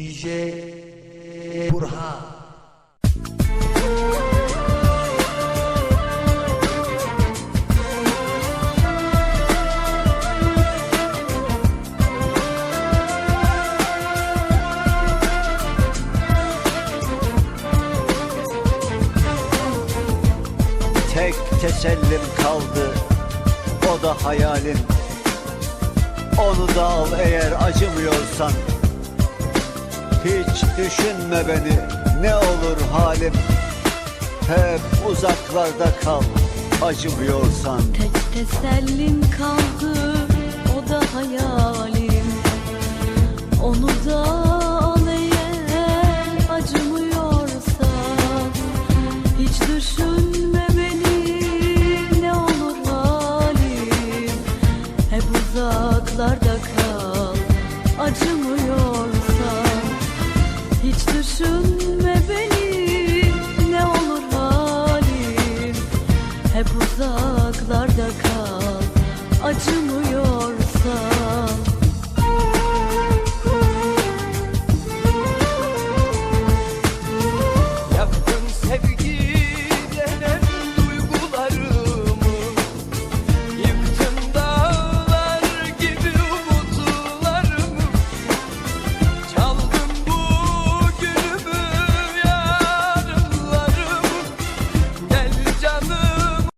DJ Burhan. Tek tesellim kaldı O da hayalin Onu da al eğer acımıyorsan. Hiç düşünme beni ne olur halim. Hep uzaklarda kal acımıyorsan. Tek tesellim kaldı o da hayalim. Onu da al acımıyorsan Hiç düşünme beni ne olur halim. Hep uzaklarda kal acım 将每